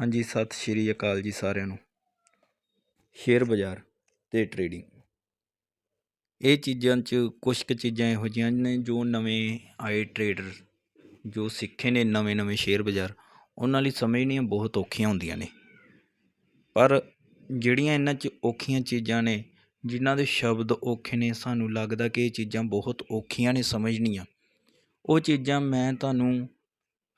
ਹਾਂਜੀ, ਸਤਿ ਸ਼੍ਰੀ ਅਕਾਲ ਜੀ ਸਾਰਿਆਂ ਨੂੰ। ਸ਼ੇਅਰ ਬਾਜ਼ਾਰ ਤੇ ਟਰੇਡਿੰਗ ਇਹ ਚੀਜ਼ਾਂ 'ਚ ਕੁਝ ਕੁ ਚੀਜ਼ਾਂ ਇਹੋ ਜਿਹੀਆਂ ਨੇ ਜੋ ਨਵੇਂ ਆਏ ਟਰੇਡਰ ਜੋ ਸਿੱਖੇ ਨੇ ਨਵੇਂ ਨਵੇਂ ਸ਼ੇਅਰ ਬਾਜ਼ਾਰ, ਉਹਨਾਂ ਲਈ ਸਮਝਣੀਆਂ ਬਹੁਤ ਔਖੀਆਂ ਹੁੰਦੀਆਂ ਨੇ। ਪਰ ਜਿਹੜੀਆਂ ਇਹਨਾਂ 'ਚ ਔਖੀਆਂ ਚੀਜ਼ਾਂ ਨੇ, ਜਿਨ੍ਹਾਂ ਦੇ ਸ਼ਬਦ ਔਖੇ ਨੇ, ਸਾਨੂੰ ਲੱਗਦਾ ਕਿ ਇਹ ਚੀਜ਼ਾਂ ਬਹੁਤ ਔਖੀਆਂ ਨੇ ਸਮਝਣੀਆਂ। ਉਹ ਚੀਜ਼ਾਂ ਮੈਂ ਤੁਹਾਨੂੰ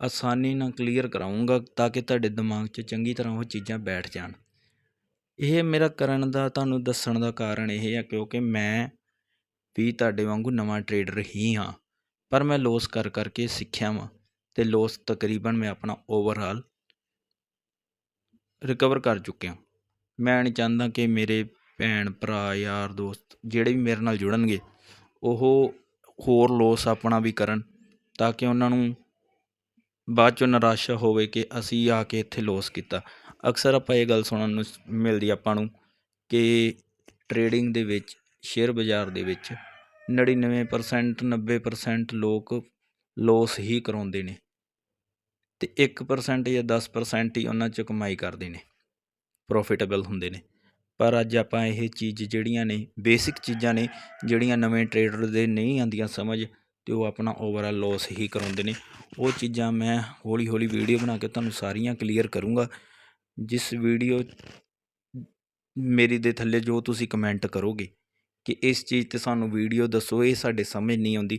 ਆਸਾਨੀ ਨਾਲ ਕਲੀਅਰ ਕਰਾਉਂਗਾ ਤਾਂ ਕਿ ਤੁਹਾਡੇ ਦਿਮਾਗ 'ਚ ਚੰਗੀ ਤਰ੍ਹਾਂ ਉਹ ਚੀਜ਼ਾਂ ਬੈਠ ਜਾਣ। ਇਹ ਮੇਰਾ ਕਰਨ ਦਾ, ਤੁਹਾਨੂੰ ਦੱਸਣ ਦਾ ਕਾਰਨ ਇਹ ਹੈ ਕਿਉਂਕਿ ਮੈਂ ਵੀ ਤੁਹਾਡੇ ਵਾਂਗੂ ਨਵਾਂ ਟਰੇਡਰ ਹੀ ਹਾਂ, ਪਰ ਮੈਂ ਲੋਸ ਕਰ ਕਰਕੇ ਸਿੱਖਿਆ ਵਾਂ ਤੇ ਲੋਸ ਤਕਰੀਬਨ ਮੈਂ ਆਪਣਾ ਓਵਰਆਲ ਰਿਕਵਰ ਕਰ ਚੁੱਕਿਆ। ਮੈਂ ਨਹੀਂ ਚਾਹੁੰਦਾ ਕਿ ਮੇਰੇ ਭੈਣ, ਭਰਾ, ਯਾਰ, ਦੋਸਤ ਜਿਹੜੇ ਵੀ ਮੇਰੇ ਨਾਲ ਜੁੜਨਗੇ, ਉਹ ਹੋਰ ਲੋਸ ਆਪਣਾ ਵੀ ਕਰਨ ਤਾਂ ਕਿ ਉਹਨਾਂ ਨੂੰ ਬਾਅਦ ਚੋਂ ਨਿਰਾਸ਼ਾ ਹੋਵੇ ਕਿ ਅਸੀਂ ਆ ਕੇ ਇੱਥੇ ਲੋਸ ਕੀਤਾ। ਅਕਸਰ ਆਪਾਂ ਇਹ ਗੱਲ ਸੁਣਨ ਨੂੰ ਮਿਲਦੀ ਆਪਾਂ ਨੂੰ ਕਿ ਟਰੇਡਿੰਗ ਦੇ ਵਿੱਚ ਸ਼ੇਅਰ ਬਾਜ਼ਾਰ ਦੇ ਵਿੱਚ 99% 90% ਲੋਕ ਲੋਸ ਹੀ ਕਰਾਉਂਦੇ ਨੇ ਤੇ 1% ਜਾਂ 10% ਹੀ ਉਹਨਾਂ 'ਚ ਕਮਾਈ ਕਰਦੇ ਨੇ ਪ੍ਰੋਫਿਟੇਬਲ ਹੁੰਦੇ ਨੇ। ਪਰ ਅੱਜ ਆਪਾਂ ਇਹ ਚੀਜ਼ ਜਿਹੜੀਆਂ ਨੇ ਬੇਸਿਕ ਚੀਜ਼ਾਂ ਨੇ, ਜਿਹੜੀਆਂ ਨਵੇਂ ਟਰੇਡਰ ਦੇ ਨਹੀਂ ਆਉਂਦੀਆਂ ਸਮਝ ਅਤੇ ਉਹ ਆਪਣਾ ਓਵਰਆਲ ਲੋਸ ਹੀ ਕਰਵਾਉਂਦੇ ਨੇ। ਉਹ ਚੀਜ਼ਾਂ ਮੈਂ ਹੌਲੀ ਹੌਲੀ ਵੀਡੀਓ ਬਣਾ ਕੇ ਤੁਹਾਨੂੰ ਸਾਰੀਆਂ ਕਲੀਅਰ ਕਰੂੰਗਾ। ਜਿਸ ਵੀਡੀਓ ਮੇਰੀ ਦੇ ਥੱਲੇ ਜੋ ਤੁਸੀਂ ਕਮੈਂਟ ਕਰੋਗੇ ਕਿ ਇਸ ਚੀਜ਼ ਤੇ ਸਾਨੂੰ ਵੀਡੀਓ ਦੱਸੋ, ਇਹ ਸਾਡੇ ਸਮਝ ਨਹੀਂ ਆਉਂਦੀ।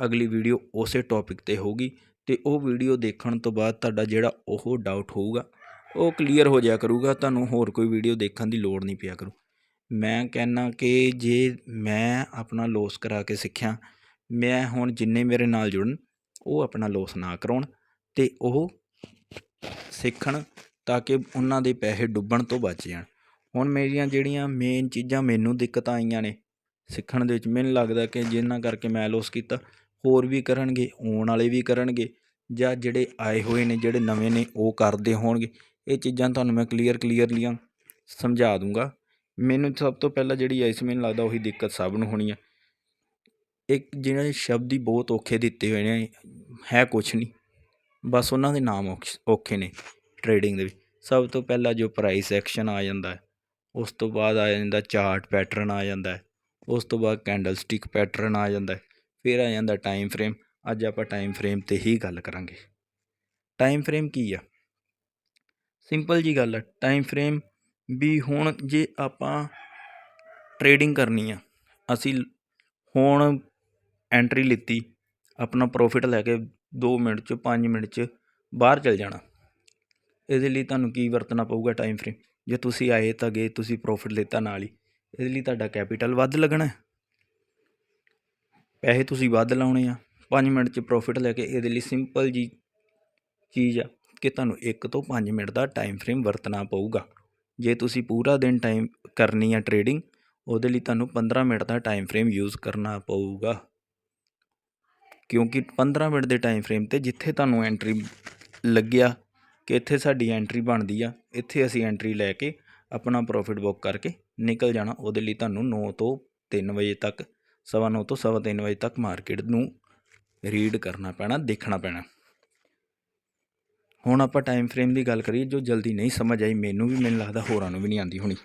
ਅਗਲੀ ਵੀਡੀਓ ਉਸੇ ਟੌਪਿਕ ਤੇ ਹੋਊਗੀ ਤੇ ਉਹ ਵੀਡੀਓ ਦੇਖਣ ਤੋਂ ਬਾਅਦ ਤੁਹਾਡਾ ਜਿਹੜਾ ਉਹ ਡਾਊਟ ਹੋਊਗਾ, ਉਹ ਕਲੀਅਰ ਹੋ ਜਾਇਆ ਕਰੂਗਾ। ਤੁਹਾਨੂੰ ਹੋਰ ਕੋਈ ਵੀਡੀਓ ਦੇਖਣ ਦੀ ਲੋੜ ਨਹੀਂ ਪਿਆ ਕਰੂ। ਮੈਂ ਕਹਿਣਾ ਕਿ ਜੇ ਮੈਂ ਆਪਣਾ ਲੋਸ ਕਰਾ ਕੇ ਸਿੱਖਿਆ ਮੈਂ ਹੁਣ ਜਿੰਨੇ ਮੇਰੇ ਨਾਲ ਜੁੜਨ, ਉਹ ਆਪਣਾ ਲੋਸ ਨਾ ਕਰਾਉਣ ਤੇ ਉਹ ਸਿੱਖਣ ਤਾਂ ਕਿ ਉਹਨਾਂ ਦੇ ਪੈਸੇ ਡੁੱਬਣ ਤੋਂ ਬਚ ਜਾਣ। ਹੁਣ ਮੇਰੀਆਂ ਜਿਹੜੀਆਂ ਮੇਨ ਚੀਜ਼ਾਂ ਮੈਨੂੰ ਦਿੱਕਤਾਂ ਆਈਆਂ ਨੇ ਸਿੱਖਣ ਦੇ ਵਿੱਚ, ਮੈਨੂੰ ਲੱਗਦਾ ਕਿ ਜਿਨ੍ਹਾਂ ਕਰਕੇ ਮੈਂ ਲੋਸ ਕੀਤਾ, ਹੋਰ ਵੀ ਕਰਨਗੇ, ਆਉਣ ਵਾਲੇ ਵੀ ਕਰਨਗੇ, ਜਾਂ ਜਿਹੜੇ ਆਏ ਹੋਏ ਨੇ, ਜਿਹੜੇ ਨਵੇਂ ਨੇ, ਉਹ ਕਰਦੇ ਹੋਣਗੇ। ਇਹ ਚੀਜ਼ਾਂ ਤੁਹਾਨੂੰ ਮੈਂ ਕਲੀਅਰ ਕਲੀਅਰਲੀਆਂ ਸਮਝਾ ਦੂੰਗਾ। ਮੈਨੂੰ ਸਭ ਤੋਂ ਪਹਿਲਾਂ ਜਿਹੜੀ ਆਈ ਸੀ, ਮੈਨੂੰ ਲੱਗਦਾ ਉਹੀ ਦਿੱਕਤ ਸਭ ਨੂੰ ਹੋਣੀ ਆ। ਇੱਕ ਜਿਹਨਾਂ ਜਿਹੜੇ ਸ਼ਬਦ ਹੀ ਬਹੁਤ ਔਖੇ ਦਿੱਤੇ ਹੋਏ ਨੇ, ਹੈ ਕੁਛ ਨਹੀਂ ਬਸ ਉਹਨਾਂ ਦੇ ਨਾਮ ਔਖ- ਔਖੇ ਨੇ ਟਰੇਡਿੰਗ ਦੇ ਵਿੱਚ। ਸਭ ਤੋਂ ਪਹਿਲਾਂ ਜੋ ਪ੍ਰਾਈਸ ਐਕਸ਼ਨ ਆ ਜਾਂਦਾ ਉਸ ਤੋਂ ਬਾਅਦ ਆ ਜਾਂਦਾ ਚਾਰਟ ਪੈਟਰਨ ਆ ਜਾਂਦਾ ਉਸ ਤੋਂ ਬਾਅਦ ਕੈਂਡਲ ਸਟਿਕ ਪੈਟਰਨ ਆ ਜਾਂਦਾ ਫਿਰ ਆ ਜਾਂਦਾ ਟਾਈਮ ਫਰੇਮ ਅੱਜ ਆਪਾਂ ਟਾਈਮ ਫਰੇਮ ਤੇ ਹੀ ਗੱਲ ਕਰਾਂਗੇ। ਟਾਈਮ ਫਰੇਮ ਕੀ ਆ? ਸਿੰਪਲ ਜੀ ਗੱਲ ਹੈ ਟਾਈਮ ਫਰੇਮ ਵੀ ਹੁਣ ਜੇ ਆਪਾਂ ਟਰੇਡਿੰਗ ਕਰਨੀ ਆ, ਅਸੀਂ ਹੁਣ ਐਂਟਰੀ ਲਿੱਤੀ, ਆਪਣਾ ਪ੍ਰੋਫਿਟ ਲੈ ਕੇ ਦੋ ਮਿੰਟ ਚ, ਪੰਜ ਮਿੰਟ ਚ ਬਾਹਰ ਚਲ ਜਾਣਾ। ਇਹਦੇ ਲਈ ਤੁਹਾਨੂੰ ਕੀ ਵਰਤਣਾ ਪਊਗਾ ਟਾਈਮ ਫਰੇਮ ਜੇ ਤੁਸੀਂ ਆਏ ਤਾਂ ਗਏ, ਤੁਸੀਂ ਪ੍ਰੋਫਿਟ ਲਿੱਤਾ ਨਾਲ ਹੀ। ਇਹਦੇ ਲਈ ਤੁਹਾਡਾ ਕੈਪੀਟਲ ਵੱਧ ਲੱਗਣਾ ਪੈਸੇ ਤੁਸੀਂ ਵੱਧ ਲਾਉਣੇ ਆ। 5 ਮਿੰਟ ਚ ਪ੍ਰੋਫਿਟ ਲੈ ਕੇ ਇਹਦੇ ਲਈ ਸਿੰਪਲ ਜੀ ਚੀਜ਼ ਆ ਕਿ ਤੁਹਾਨੂੰ 1 ਤੋਂ 5 ਮਿੰਟ ਦਾ ਟਾਈਮ ਫਰੇਮ ਵਰਤਣਾ ਪਊਗਾ। ਜੇ ਤੁਸੀਂ ਪੂਰਾ ਦਿਨ ਟਾਈਮ ਕਰਨੀ ਆ ਟਰੇਡਿੰਗ ਉਹਦੇ ਲਈ ਤੁਹਾਨੂੰ 15 ਮਿੰਟ ਦਾ ਟਾਈਮ ਫਰੇਮ ਯੂਜ਼ ਕਰਨਾ ਪਊਗਾ। ਕਿਉਂਕਿ 15 ਮਿੰਟ ਦੇ ਟਾਈਮ ਫਰੇਮ ਤੇ ਜਿੱਥੇ ਤੁਹਾਨੂੰ ਐਂਟਰੀ ਲੱਗਿਆ ਕਿ ਇੱਥੇ ਸਾਡੀ ਐਂਟਰੀ ਬਣਦੀ ਆ, ਇੱਥੇ ਅਸੀਂ ਐਂਟਰੀ ਲੈ ਕੇ ਆਪਣਾ ਪ੍ਰੋਫਿਟ ਬੁੱਕ ਕਰਕੇ ਨਿਕਲ ਜਾਣਾ, ਉਹਦੇ ਲਈ ਤੁਹਾਨੂੰ 9 ਤੋਂ 3 ਵਜੇ ਤੱਕ, ਸਵਾ ਨੌ ਤੋਂ ਸਵਾ ਤਿੰਨ ਵਜੇ ਤੱਕ ਮਾਰਕੀਟ ਨੂੰ ਰੀਡ ਕਰਨਾ ਪੈਣਾ, ਦੇਖਣਾ ਪੈਣਾ। ਹੁਣ ਆਪਾਂ ਟਾਈਮ ਫਰੇਮ ਦੀ ਗੱਲ ਕਰੀਏ, ਜੋ ਜਲਦੀ ਨਹੀਂ ਸਮਝ ਆਈ, ਮੈਨੂੰ ਵੀ ਮੈਨੂੰ ਲੱਗਦਾ ਹੋਰਾਂ ਨੂੰ ਵੀ ਨਹੀਂ ਆਉਂਦੀ ਹੋਣੀ।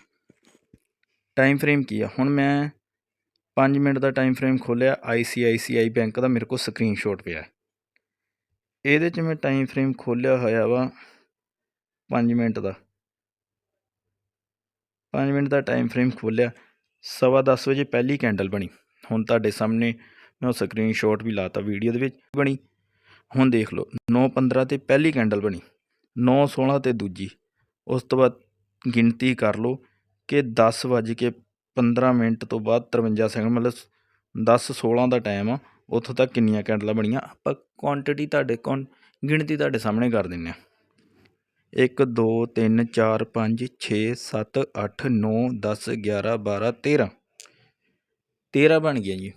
ਟਾਈਮ ਫਰੇਮ ਕੀ ਆ? ਹੁਣ ਮੈਂ 5 ਮਿੰਟ ਦਾ ਟਾਈਮ ਫਰੇਮ ਖੋਲ੍ਹਿਆ ICICI ਬੈਂਕ ਦਾ ਮੇਰੇ ਕੋਲ ਸਕਰੀਨਸ਼ਾਟ ਪਿਆ। ਇਹਦੇ 'ਚ ਮੈਂ ਟਾਈਮ ਫਰੇਮ ਖੋਲ੍ਹਿਆ ਹੋਇਆ ਵਾ 5 ਮਿੰਟ ਦਾ। 5 ਮਿੰਟ ਦਾ ਟਾਈਮ ਫਰੇਮ ਖੋਲ੍ਹਿਆ, ਸਵਾ ਦਸ ਵਜੇ ਪਹਿਲੀ ਕੈਂਡਲ ਬਣੀ। ਹੁਣ ਤੁਹਾਡੇ ਸਾਹਮਣੇ ਮੈਂ ਉਹ ਸਕਰੀਨਸ਼ਾਟ ਵੀ ਲਾਤਾ ਵੀਡੀਓ ਦੇ ਵਿੱਚ, ਬਣੀ। ਹੁਣ ਦੇਖ ਲਓ 9:15 ਤੇ ਪਹਿਲੀ ਕੈਂਡਲ ਬਣੀ 9:16 ਤੇ ਦੂਜੀ। ਉਸ ਤੋਂ ਬਾਅਦ ਗਿਣਤੀ ਕਰ ਲਓ ਕਿ 10 ਵੱਜ ਕੇ 15 ਮਿੰਟ ਤੋਂ ਬਾਅਦ 53 ਸੈਕਿੰਡ ਮਤਲਬ 10:16 ਦਾ ਟਾਈਮ ਆ, ਉੱਥੋਂ ਤੱਕ ਕਿੰਨੀਆਂ ਕੈਂਡਲਾਂ ਬਣੀਆਂ, ਆਪਾਂ ਕੁਆਂਟਿਟੀ ਤੁਹਾਡੇ ਕੌਣ ਗਿਣਤੀ ਤੁਹਾਡੇ ਸਾਹਮਣੇ ਕਰ ਦਿੰਨੇ ਆ 1 2 3 4 5 6 7 8 9 10 11 12 13 13 ਬਣ ਗਿਆ ਜੀ।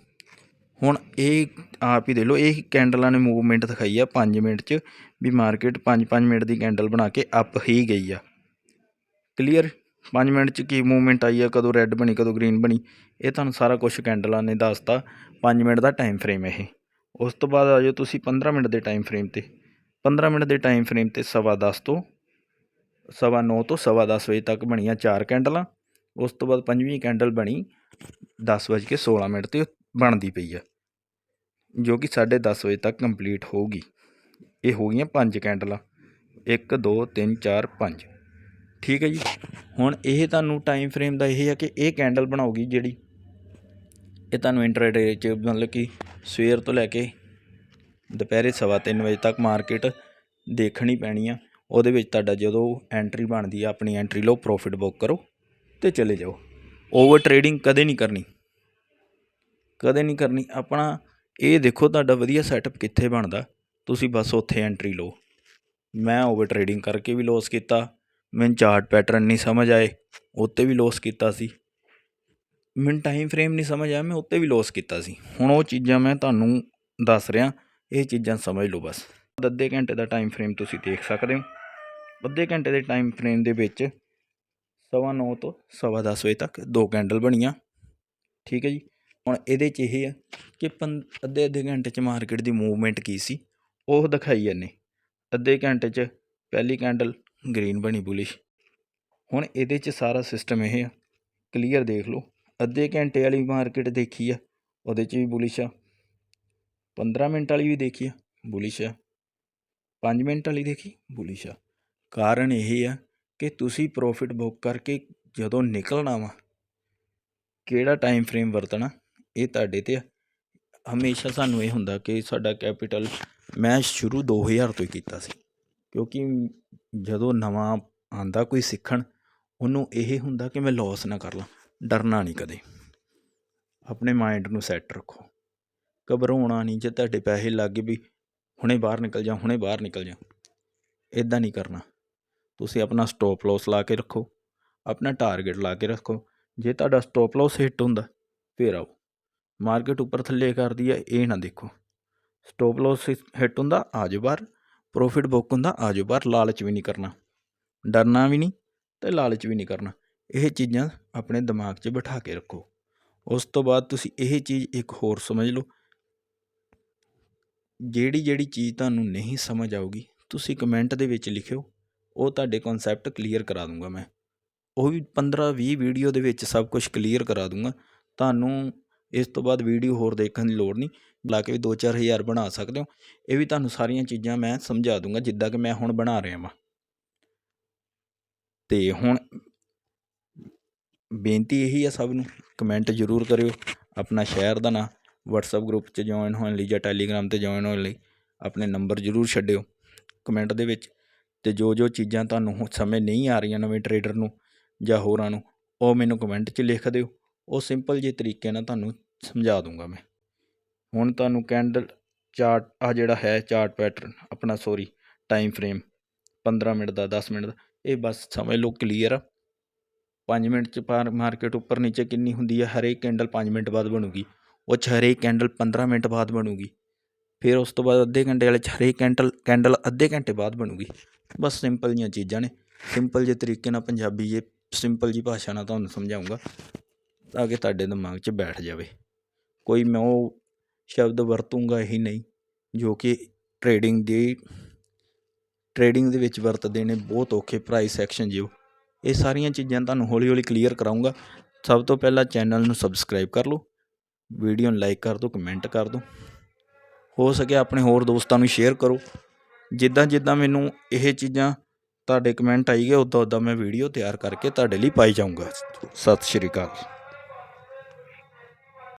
ਹੁਣ ਇਹ ਆਪ ਹੀ ਦੇ ਲਓ, ਇਹ ਕੈਂਡਲਾਂ ਨੇ ਮੂਵਮੈਂਟ ਦਿਖਾਈ ਆ 5 ਮਿੰਟ 'ਚ, ਵੀ ਮਾਰਕੀਟ 5-5 ਮਿੰਟ ਦੀ ਕੈਂਡਲ ਬਣਾ ਕੇ ਅਪ ਹੀ ਗਈ ਆ। ਕਲੀਅਰ 5 ਮਿੰਟ 'ਚ ਕੀ ਮੂਵਮੈਂਟ ਆਈ ਆ, ਕਦੋਂ ਰੈੱਡ ਬਣੀ, ਕਦੋਂ ਗ੍ਰੀਨ ਬਣੀ, ਇਹ ਤੁਹਾਨੂੰ ਸਾਰਾ ਕੁਝ ਕੈਂਡਲਾਂ ਨੇ ਦੱਸਤਾ। 5 ਮਿੰਟ ਦਾ ਟਾਈਮ ਫਰੇਮ ਇਹ। ਉਸ ਤੋਂ ਬਾਅਦ ਆ ਜਾਓ ਤੁਸੀਂ 15 ਮਿੰਟ ਦੇ ਟਾਈਮ ਫਰੇਮ ਤੇ। 15 ਮਿੰਟ ਦੇ ਟਾਈਮ ਫਰੇਮ ਤੇ ਸਵਾ ਦਸ ਤੋਂ, ਸਵਾ ਨੌ ਤੋਂ ਸਵਾ ਦਸ ਵਜੇ ਤੱਕ ਬਣੀਆਂ ਚਾਰ ਕੈਂਡਲਾਂ ਉਸ ਤੋਂ ਬਾਅਦ ਪੰਜਵੀਂ ਕੈਂਡਲ ਬਣੀ ਦਸ ਵੱਜ ਕੇ 16 ਮਿੰਟ 'ਤੇ ਬਣਦੀ ਪਈ ਆ, ਜੋ ਕਿ ਸਾਢੇ ਦਸ ਵਜੇ ਤੱਕ ਕੰਪਲੀਟ ਹੋਊਗੀ। ਇਹ ਹੋ ਗਈਆਂ ਪੰਜ ਕੈਂਡਲਾਂ 1 2 3 4 5 ਠੀਕ ਹੈ ਜੀ। ਹੁਣ ਇਹ ਤੁਹਾਨੂੰ ਟਾਈਮ ਫਰੇਮ ਦਾ ਇਹ ਹੈ ਕਿ ਇਹ ਕੈਂਡਲ ਬਣਾਉਗੀ ਜਿਹੜੀ, ਇਹ ਤੁਹਾਨੂੰ ਇੰਟਰਡੇ 'ਚ ਮਤਲਬ ਕਿ ਸਵੇਰ ਤੋਂ ਲੈ ਕੇ ਦੁਪਹਿਰੇ ਸਵਾ ਤਿੰਨ ਵਜੇ ਤੱਕ ਮਾਰਕੀਟ ਦੇਖਣੀ ਪੈਣੀ ਆ। ਉਹਦੇ ਵਿੱਚ ਤੁਹਾਡਾ ਜਦੋਂ ਐਂਟਰੀ ਬਣਦੀ ਆ, ਆਪਣੀ ਐਂਟਰੀ ਲਓ ਪ੍ਰੋਫਿਟ ਬੁੱਕ ਕਰੋ ਤੇ ਚਲੇ ਜਾਓ। ਓਵਰ ਟਰੇਡਿੰਗ ਕਦੇ ਨਹੀਂ ਕਰਨੀ। ਕਦੇ ਨਹੀਂ ਕਰਨੀ। ਆਪਣਾ ਇਹ ਦੇਖੋ ਤੁਹਾਡਾ ਵਧੀਆ ਸੈਟਅਪ ਕਿੱਥੇ ਬਣਦਾ। ਤੁਸੀਂ ਬਸ ਉੱਥੇ ਐਂਟਰੀ ਲਓ। ਮੈਂ ਓਵਰ ਟਰੇਡਿੰਗ ਕਰਕੇ ਵੀ ਲੋਸ ਕੀਤਾ। ਮੈਨੂੰ ਚਾਰਟ ਪੈਟਰਨ ਨਹੀਂ ਸਮਝ ਆਏ, ਉੱਤੇ ਵੀ ਲੋਸ ਕੀਤਾ ਸੀ। ਮੈਨੂੰ ਟਾਈਮ ਫਰੇਮ ਨਹੀਂ ਸਮਝ ਆਇਆ, ਮੈਂ ਉੱਤੇ ਵੀ ਲੋਸ ਕੀਤਾ ਸੀ। ਹੁਣ ਉਹ ਚੀਜ਼ਾਂ ਮੈਂ ਤੁਹਾਨੂੰ ਦੱਸ ਰਿਹਾ, ਇਹ ਚੀਜ਼ਾਂ ਸਮਝ ਲਓ ਬਸ। ਅੱਧੇ ਘੰਟੇ ਦਾ ਟਾਈਮ ਫਰੇਮ ਤੁਸੀਂ ਦੇਖ ਸਕਦੇ ਹੋ। ਅੱਧੇ ਘੰਟੇ ਦੇ ਟਾਈਮ ਫਰੇਮ ਦੇ ਵਿੱਚ ਸਵਾ ਨੌ ਤੋਂ ਸਵਾ ਦਸ ਵਜੇ ਤੱਕ ਦੋ ਕੈਂਡਲ ਬਣੀਆਂ। ਠੀਕ ਹੈ ਜੀ? ਹੁਣ ਇਹਦੇ 'ਚ ਇਹ ਆ ਕਿ ਪੰ ਅੱਧੇ ਅੱਧੇ ਘੰਟੇ 'ਚ ਮਾਰਕੀਟ ਦੀ ਮੂਵਮੈਂਟ ਕੀ ਸੀ? ਉਹ ਦਿਖਾਈ ਜਾਂਦੇ ਅੱਧੇ ਘੰਟੇ 'ਚ ਪਹਿਲੀ ਕੈਂਡਲ ਗ੍ਰੀਨ ਬਣੀ ਬੁਲਿਸ਼। ਹੁਣ ਇਹਦੇ 'ਚ ਸਾਰਾ ਸਿਸਟਮ ਇਹ ਆ। ਕਲੀਅਰ ਦੇਖ ਲਓ। ਅੱਧੇ ਘੰਟੇ ਵਾਲੀ ਮਾਰਕੀਟ ਦੇਖੀ ਆ। ਉਹਦੇ 'ਚ ਵੀ ਬੁਲਿਸ਼ ਆ। 15 ਮਿੰਟ ਵਾਲੀ ਵੀ ਦੇਖੀ ਆ। ਬੁਲਿਸ਼ ਆ। 5 ਮਿੰਟ ਵਾਲੀ ਦੇਖੀ? ਬੁਲਿਸ਼ ਆ। ਕਾਰਨ ਇਹ ਆ ਕਿ ਤੁਸੀਂ ਪ੍ਰੋਫਿਟ ਬੁੱਕ ਕਰਕੇ ਜਦੋਂ ਨਿਕਲਣਾ ਵਾ, ਕਿਹੜਾ ਟਾਈਮ ਫਰੇਮ ਵਰਤਣਾ, ਇਹ ਤੁਹਾਡੇ ਤੇ ਆ। ਹਮੇਸ਼ਾ ਸਾਨੂੰ ਇਹ ਹੁੰਦਾ ਕਿ ਸਾਡਾ ਕੈਪੀਟਲ ਮੈਂ ਸ਼ੁਰੂ 2000 ਤੋਂ ਹੀ ਕੀਤਾ ਸੀ। ਕਿਉਂਕਿ ਜਦੋਂ ਨਵਾਂ ਆਉਂਦਾ ਕੋਈ ਸਿੱਖਣ, ਉਹਨੂੰ ਇਹ ਹੁੰਦਾ ਕਿ ਮੈਂ ਲੋਸ ਨਾ ਕਰ ਲਾਂ, ਡਰਨਾ ਨਹੀਂ ਕਦੇ। ਆਪਣੇ ਮਾਇੰਡ ਨੂੰ ਸੈੱਟ ਰੱਖੋ। ਘਬਰਾਉਣਾ ਨਹੀਂ ਜੇ ਤੁਹਾਡੇ ਪੈਸੇ ਲੱਗ ਗਏ ਵੀ ਹੁਣੇ ਬਾਹਰ ਨਿਕਲ ਜਾ, ਹੁਣੇ ਬਾਹਰ ਨਿਕਲ ਜਾ। ਇਦਾਂ ਨਹੀਂ ਕਰਨਾ। ਤੁਸੀਂ ਆਪਣਾ ਸਟਾਪ ਲਾਸ ਲਾ ਕੇ ਰੱਖੋ, ਆਪਣਾ ਟਾਰਗੇਟ ਲਾ ਕੇ ਰੱਖੋ। ਜੇ ਤੁਹਾਡਾ ਸਟਾਪ ਲਾਸ ਹਿੱਟ ਹੁੰਦਾ, ਫੇਰ ਆਓ। ਮਾਰਕੀਟ ਉੱਪਰ ਥੱਲੇ ਕਰਦੀ ਆ, ਇਹ ਨਾ ਦੇਖੋ। ਸਟਾਪ ਲਾਸ ਹਿੱਟ ਹੁੰਦਾ, ਆ ਜਾਓ ਬਾਹਰ। ਪ੍ਰੋਫਿਟ ਬੁੱਕ ਹੁੰਦਾ, ਆ ਜਾਓ ਬਾਹਰ, ਲਾਲਚ ਵੀ ਨਹੀਂ ਕਰਨਾ। ਡਰਨਾ ਵੀ ਨਹੀਂ ਤੇ ਲਾਲਚ ਵੀ ਨਹੀਂ ਕਰਨਾ। ਇਹ ਚੀਜ਼ਾਂ ਆਪਣੇ ਦਿਮਾਗ 'ਚ ਬਿਠਾ ਕੇ ਰੱਖੋ। ਉਸ ਤੋਂ ਬਾਅਦ ਤੁਸੀਂ ਇਹ ਚੀਜ਼ ਇੱਕ ਹੋਰ ਸਮਝ ਲਓ। ਜਿਹੜੀ ਜਿਹੜੀ ਚੀਜ਼ ਤੁਹਾਨੂੰ ਨਹੀਂ ਸਮਝ ਆਊਗੀ, ਤੁਸੀਂ ਕਮੈਂਟ ਦੇ ਵਿੱਚ ਲਿਖਿਓ। ਉਹ ਤੁਹਾਡੇ ਕਨਸੈਪਟ ਕਲੀਅਰ ਕਰਾ ਦੂੰਗਾ ਮੈਂ। ਉਹ ਵੀ 15 20 ਵੀਡੀਓ ਦੇ ਵਿੱਚ ਸਭ ਕੁਝ ਕਲੀਅਰ ਕਰਾ ਦੂੰਗਾ। ਤੁਹਾਨੂੰ ਇਸ ਤੋਂ ਬਾਅਦ ਵੀਡੀਓ ਹੋਰ ਦੇਖਣ ਦੀ ਲੋੜ ਨਹੀਂ। ਲਾ ਕੇ ਵੀ 2-4000 ਬਣਾ ਸਕਦੇ ਹੋ। ਇਹ ਵੀ ਤੁਹਾਨੂੰ ਸਾਰੀਆਂ ਚੀਜ਼ਾਂ ਮੈਂ ਸਮਝਾ ਦੂੰਗਾ, ਜਿੱਦਾਂ ਕਿ ਮੈਂ ਹੁਣ ਬਣਾ ਰਿਹਾ ਵਾਂ। ਤੇ ਹੁਣ ਬੇਨਤੀ ਇਹੀ ਆ ਸਭ ਨੂੰ ਕਮੈਂਟ ਜ਼ਰੂਰ ਕਰਿਓ ਆਪਣਾ ਸ਼ਹਿਰ ਦਾ ਨਾਂ, WhatsApp ਗਰੁੱਪ 'ਚ ਜੁਆਇਨ ਹੋਣ ਲਈ ਜਾਂ Telegram ਤੇ ਜੁਆਇਨ ਹੋਣ ਲਈ ਆਪਣੇ ਨੰਬਰ ਜ਼ਰੂਰ ਛੱਡਿਓ ਕਮੈਂਟ ਦੇ ਵਿੱਚ। ਤੇ ਜੋ ਜੋ ਚੀਜ਼ਾਂ ਤੁਹਾਨੂੰ ਹੁਣ ਸਮਝ ਨਹੀਂ ਆ ਰਹੀਆਂ ਨਵੇਂ ਟਰੇਡਰ ਨੂੰ ਜਾਂ ਹੋਰਾਂ ਨੂੰ, ਉਹ ਮੈਨੂੰ ਕਮੈਂਟ 'ਚ ਲਿਖ ਦਿਓ। ਉਹ ਸਿੰਪਲ ਜਿਹੇ ਤਰੀਕੇ ਨਾਲ ਤੁਹਾਨੂੰ ਸਮਝਾ ਦੂੰਗਾ ਮੈਂ। ਹੁਣ ਤੁਹਾਨੂੰ ਕੈਂਡਲ ਚਾਰਟ ਆ ਜਿਹੜਾ ਹੈ ਚਾਰਟ ਪੈਟਰਨ ਆਪਣਾ ਸੋਰੀ ਟਾਈਮ ਫਰੇਮ 15 ਮਿੰਟ ਦਾ 10 ਮਿੰਟ ਦਾ, ਇਹ ਬਸ ਸਮਝ ਲਓ ਕਲੀਅਰ ਆ। 5 ਮਿੰਟ ਚ ਪਾਰ ਮਾਰਕੀਟ ਉੱਪਰ ਨੀਚੇ ਕਿੰਨੀ ਹੁੰਦੀ ਹੈ ਹਰੇਕ ਕੈਂਡਲ 5 ਮਿੰਟ ਬਾਅਦ ਬਣੂਗੀ। ਉਹ 'ਚ ਹਰੇਕ ਕੈਂਡਲ 15 ਮਿੰਟ ਬਾਅਦ ਬਣੂਗੀ। ਫਿਰ ਉਸ ਤੋਂ ਬਾਅਦ ਅੱਧੇ ਘੰਟੇ ਵਾਲੇ 'ਚ ਹਰੇਕ ਕੈਂਡਲ ਕੈਂਡਲ ਅੱਧੇ ਘੰਟੇ ਬਾਅਦ ਬਣੂਗੀ। ਬਸ ਸਿੰਪਲ ਜੀਆਂ ਚੀਜ਼ਾਂ ਨੇ। ਸਿੰਪਲ ਜਿਹੇ ਤਰੀਕੇ ਨਾਲ ਪੰਜਾਬੀ ਜੇ ਸਿੰਪਲ ਜੀ ਭਾਸ਼ਾ ਨਾਲ ਤੁਹਾਨੂੰ ਸਮਝਾਉਂਗਾ, ਤਾਂ ਕਿ ਤੁਹਾਡੇ ਦਿਮਾਗ 'ਚ ਬੈਠ ਜਾਵੇ। ਕੋਈ ਮੈਂ ਉਹ ਸ਼ਬਦ ਵਰਤੂੰਗਾ ਹੀ ਨਹੀਂ, ਜੋ ਕਿ ਟਰੇਡਿੰਗ ਦੀ ਟਰੇਡਿੰਗ ਦੇ ਵਿੱਚ ਵਰਤਦੇ ਨੇ ਬਹੁਤ ਔਖੇ ਪ੍ਰਾਈਸ ਐਕਸ਼ਨ ਜਿਓ ਇਹ ਸਾਰੀਆਂ ਚੀਜ਼ਾਂ ਤੁਹਾਨੂੰ ਹੌਲੀ ਹੌਲੀ ਕਲੀਅਰ ਕਰਾਉਂਗਾ। ਸਭ ਤੋਂ ਪਹਿਲਾਂ ਚੈਨਲ ਨੂੰ ਸਬਸਕ੍ਰਾਈਬ ਕਰ ਲਓ ਵੀਡੀਓ ਨੂੰ ਲਾਈਕ ਕਰ ਦਿਓ ਕਮੈਂਟ ਕਰ ਦਿਓ। ਹੋ ਸਕੇ ਆਪਣੇ ਹੋਰ ਦੋਸਤਾਂ ਨੂੰ ਸ਼ੇਅਰ ਕਰੋ। ਜਿੱਦਾਂ ਜਿੱਦਾਂ ਮੈਨੂੰ ਇਹ ਚੀਜ਼ਾਂ ਤੁਹਾਡੇ ਕਮੈਂਟ ਆਈ ਗਏ ਉਦਾਂ ਉਦਾਂ ਮੈਂ ਵੀਡੀਓ ਤਿਆਰ ਕਰਕੇ ਤੁਹਾਡੇ ਲਈ ਪਾਈ ਜਾਊਂਗਾ। ਸਤਿ ਸ਼੍ਰੀ ਅਕਾਲ।